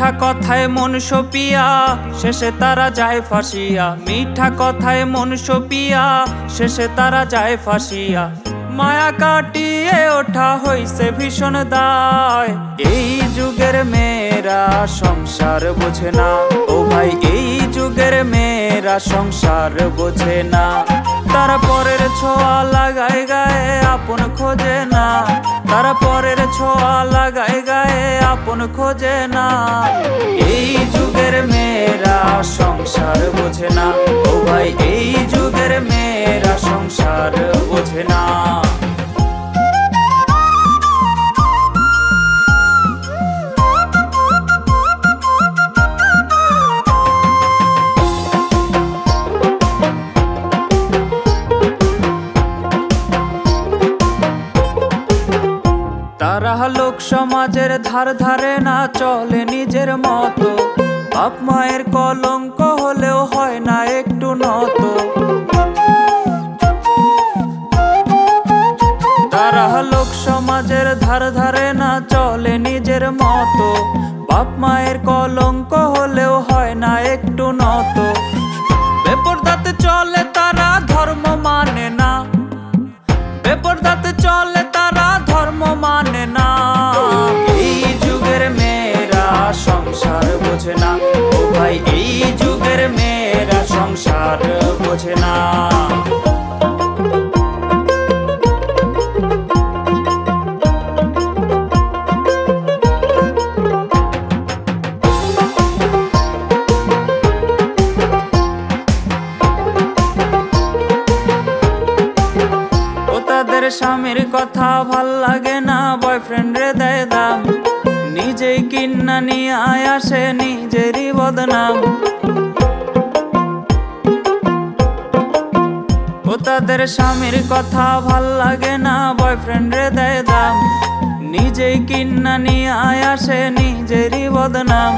মিঠা কথায় মন সপিয়া, শেষে তারা যায় ফাঁসিয়া। মিঠা কথায় মন সপিয়া, শেষে তারা যায় ফাঁসিয়া। মায়া কাটিয়ে ওঠা হইছে ভীষণ দায়। এই যুগের মেয়েরা সংসার বোঝে না। ও ভাই, এই যুগের মেয়েরা সংসার বোঝে না। তারা পরের ছোঁয়া লাগায় গায়ে আপন খোঁজে না। তারা পরের ছোঁয়া লাগায় গায়ে আপন খোঁজে না। তারা লোক সমাজের ধার ধারে না চলে নিজের মতো, বাপ মায়ের কলঙ্ক হলেও হয় না একটু নত। লোক সমাজের ধার ধারে না চলে নিজের মতো, বাপ মায়ের কলঙ্ক হলেও হয় না একটু নত। বোঝে না। ও ভাই, এই যুগের মেয়েরা সংসার বোঝে না। স্বামীর কথা ভালো লাগে না বয়ফ্রেন্ড রে দেয় দাম। নিজেই কিন্না নিয়ে আয় আসে নিজেরই বদনাম। ও তাদের স্বামীর কথা ভালো লাগে না বয়ফ্রেন্ড রে দেয় দাম। নিজেই কিন্না নিয়ে আয় আসে নিজেরই বদনাম।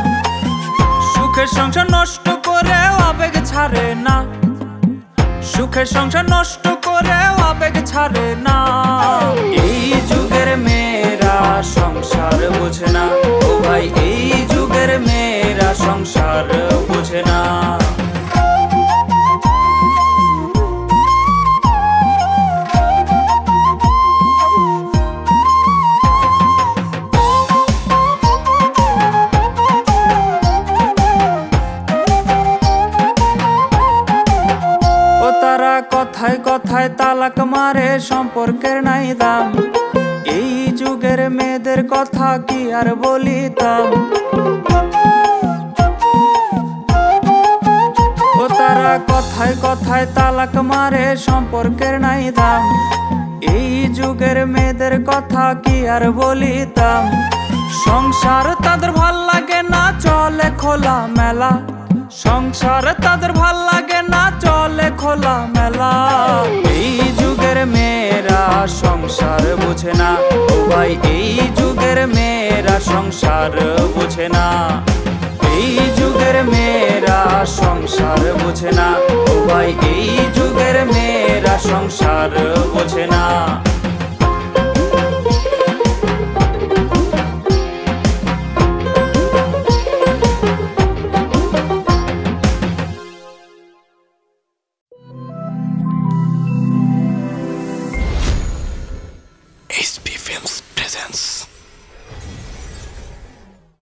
সুখের সংসার নষ্ট করে আবেগ ছাড়ে না। সুখের সংসার নষ্ট করে আবেগ ছাড়ে না। বোঝে না। ও ভাই, এই যুগের মেয়েরা সংসার বোঝে না। কথায় কথায় তালাক মারে, সম্পর্কের নাই দাম। মেয়েদের কথা কি আর বলিতাম? ও তারা কথায় কথায় তালাক মারে, সম্পর্কের নাই দাম। এই যুগের মেয়েদের কথা কি আর বলিতাম? সংসার তাদের ভালো লাগে না, চলে খোলা মেলা। সংসার তাদের ভালো লাগে না, চলে খোলা মেলা। এই যুগের মেয়েরা সংসার বোঝে না। সংসার বোঝে না। এই যুগের মেয়েরা সংসার বোঝে না। ও ভাই এই যুগের মেয়েরা সংসার